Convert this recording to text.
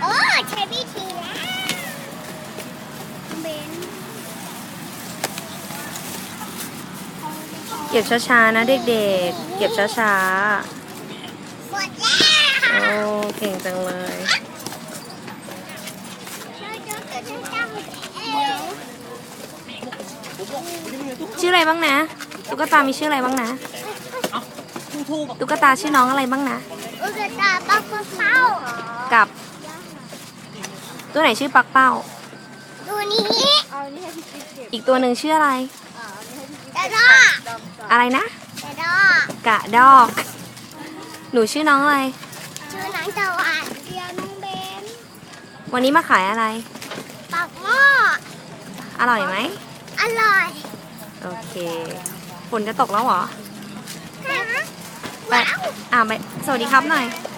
โอ้ใช้วิธีแล้วเบนเก็บช้าๆนะเด็กๆ เก็บช้าหมดแล้วโอ้ เก่งจังเลยชื่ออะไรบ้างนะ ตุ๊กตา มีชื่ออะไรบ้างนะ ตุ๊กตาชื่อน้องอะไรบ้างนะตุกตาบ้าคนเป้ากับ ตัวไหนชื่อปักเป้า ตัวนี้อีกตัวหนึ่งชื่ออะไรกระดอกอะไรนะกระดอกกะดอก หนูชื่อน้องอะไร ชื่อหนังตะวันเดียวน้องเบนวันนี้มาขายอะไรปักหม้ออร่อยไหม อร่อยโอเค ฝนจะตกแล้วเหรอ ฮะไปอ่าไป สวัสดีครับหน่อยสวัสด